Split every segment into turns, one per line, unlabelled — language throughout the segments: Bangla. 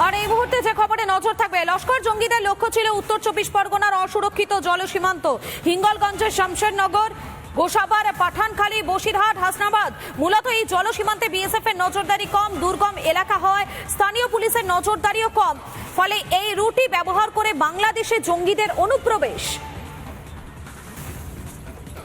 আর এই মুহূর্তে যে খবরে নজর থাকবে, লস্কর জঙ্গিদের লক্ষ্য ছিল উত্তর চব্বিশ পরগনার অসুরক্ষিত জল সীমান্ত হিঙ্গলগঞ্জের শামশেরনগর, গোসাবার, পাঠানখালী, বসিরহাট, হাসনাবাদ। মূলত এই জলসীমান্তে বিএসএফ এর নজরদারি কম, দুর্গম এলাকা হয়। স্থানীয় পুলিশের নজরদারিও কম। ফলে এই রুটি ব্যবহার করে বাংলাদেশে জঙ্গিদের অনুপ্রবেশ।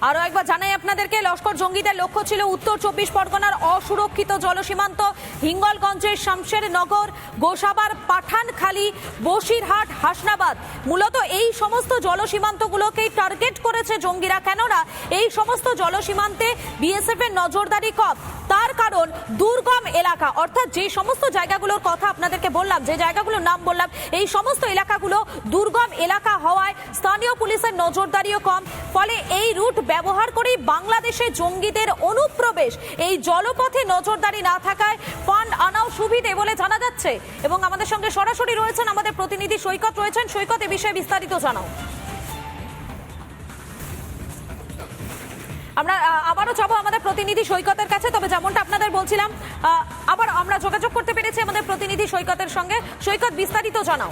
আরও একবার জানাই আপনাদেরকে, লস্কর জঙ্গিদের লক্ষ্য ছিল উত্তর চব্বিশ পরগনার অসুরক্ষিত জলসীমান্ত হিঙ্গলগঞ্জের শামশের নগর গোসাবার পাঠানখালী, বসিরহাট, হাসনাবাদ। মূলত এই সমস্ত জলসীমান্তগুলোকেই টার্গেট করেছে জঙ্গিরা। কেননা এই সমস্ত জলসীমান্তে বিএসএফ এর নজরদারি কম। তার কারণ দুর্গম এলাকা। অর্থাৎ যে সমস্ত জায়গাগুলোর কথা আপনাদেরকে বললাম, যে জায়গাগুলোর নাম বললাম, এই সমস্ত এলাকাগুলো দুর্গম এলাকা হওয়ায় স্থানীয় পুলিশের নজরদারিও কম। ফলে এই রুট ব্যবহার করেই বাংলাদেশে জঙ্গিদের অনুপ্রবেশ। এই জলপথে নজরদারি না থাকায় ফান্ড আনাও সুবিধে বলে জানা যাচ্ছে। এবং আমাদের সঙ্গে সরাসরি রয়েছেন আমাদের প্রতিনিধি সৈকত রয়েছেন। সৈকত, এ বিষয়ে বিস্তারিত জানাও। আমরা আবারও যাব আমাদের প্রতিনিধি সৈকতের কাছে, তবে যেমনটা আপনাদের বলছিলাম আবার আমরা যোগাযোগ করতে পেরেছি আমাদের প্রতিনিধি সৈকতের সঙ্গে। সৈকত বিস্তারিত জানাও।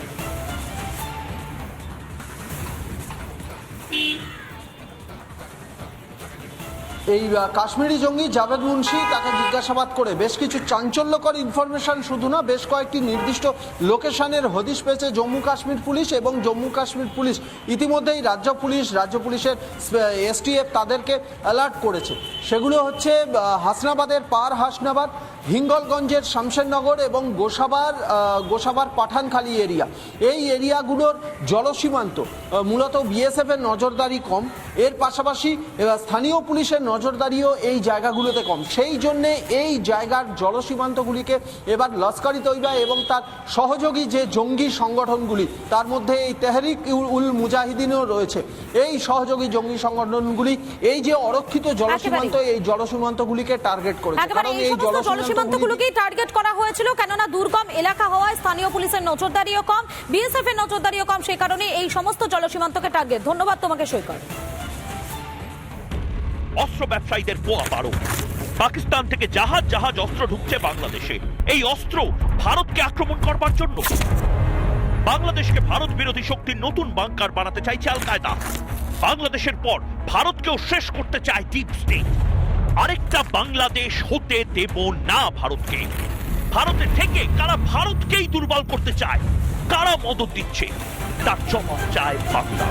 এই কাশ্মীরি জঙ্গি জাভেদ মুন্সি তাকে জিজ্ঞাসাবাদ করে, বেশ কিছু চাঞ্চল্যকর ইনফরমেশন শুধু না, বেশ কয়েকটি নির্দিষ্ট লোকেশনের হদিশ পেয়েছে জম্মু কাশ্মীর পুলিশ এবং জম্মু কাশ্মীর পুলিশ। ইতিমধ্যেই রাজ্য পুলিশ, রাজ্য পুলিশের এসটিএফ তাদেরকে অ্যালার্ট করেছে। সেগুলো হচ্ছে হাসনাবাদের পার হাসনাবাদ হিঙ্গলগঞ্জের শামশেরনগর এবং গোসাবার গোসাবার পাঠানখালী এরিয়া। এই এরিয়াগুলোর জলসীমান্ত মূলত বিএসএফ এর নজরদারি কম। এর পাশাপাশি স্থানীয় পুলিশের নজরদারিও এই জায়গাগুলোতে কম। সেই জন্যে এই জায়গার জলসীমান্তগুলিকে এবার লস্করি তৈবা এবং তার সহযোগী যে জঙ্গি সংগঠনগুলি তার মধ্যে এই তেহরিক উল- মুজাহিদিনও রয়েছে। এই সহযোগী জঙ্গি সংগঠনগুলি এই যে অরক্ষিত জলসীমান্ত এই জলসীমান্তগুলিকে টার্গেট করেছে।
একেবারে এই সমস্ত জলসীমান্তগুলোকেই টার্গেট করা হয়েছিল, কেননা দুর্গম এলাকা হওয়ায় স্থানীয় পুলিশের নজরদারিও কম বিএসএফ এর নজরদারিও কম, সেই কারণে এই সমস্ত জলসীমান্তকে টার্গেট। ধন্যবাদ তোমাকে, সৈকত।
অস্ত্র ব্যবসায়ীদের পোয়া পারো। পাকিস্তান থেকে জাহাজ জাহাজ, অস্ত্র ঢুকছে বাংলাদেশে। এই অস্ত্র ভারতকে আক্রমণ করবার জন্য। বাংলাদেশকে ভারত বিরোধী শক্তির নতুন বাংকার বানাতে চাইছে আল কায়দা বাংলাদেশের পর ভারতকেও শেষ করতে চায় ডিপ স্টেট আরেকটা বাংলাদেশ হতে দেব না ভারতকে। ভারতে থেকে কারা ভারতকেই দুর্বল করতে চায়, কারা মদত দিচ্ছে, তার জবাব চায় বাংলা।